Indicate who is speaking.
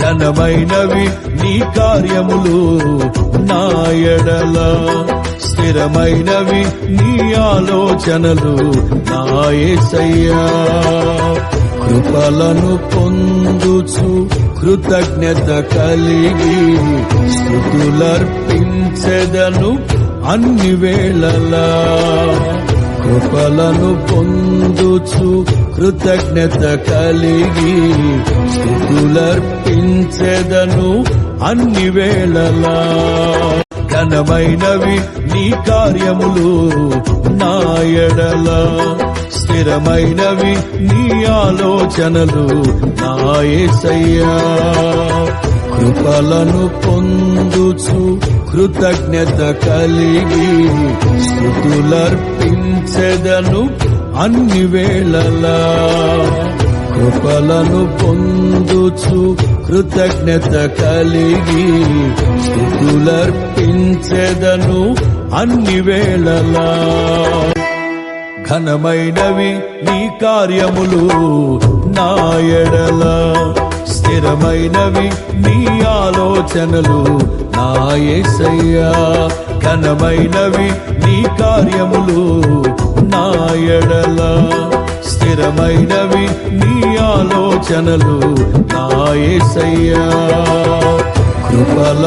Speaker 1: ఘనమైనవి నీ కార్యములు నా ఎడల స్థిరమైనవి నీ ఆలోచనలు నా కృపలను పొందుచు కృతజ్ఞత కలిగి స్థుతులర్పించెదను అన్ని వేళలా. కృపలను పొందుచు కృతజ్ఞత కలిగి స్థుతులర్పించెదను అన్ని వేళలా. ఘనమైనవి నీ కార్యములు నా ఎడల. స్థిరమైనవి నీ ఆలోచనలు నా కృపలను పొందుచు కృతజ్ఞత కలిగి స్థుతులర్పించెదను అన్ని వేళలా. కృపలను పొందుచు కృతజ్ఞత కలిగి స్థుతులర్పించెదను అన్ని వేళలా. ఘనమైనవి నీ కార్యములు నా ఎడల. స్థిరమైనవి నీ ఆలోచనలు నా యేసయ్యా ఘనమైనవి నీ కార్యములు నా ఎడలా. స్థిరమైనవి నీ ఆలోచనలు నాయసయ్యా కృపలను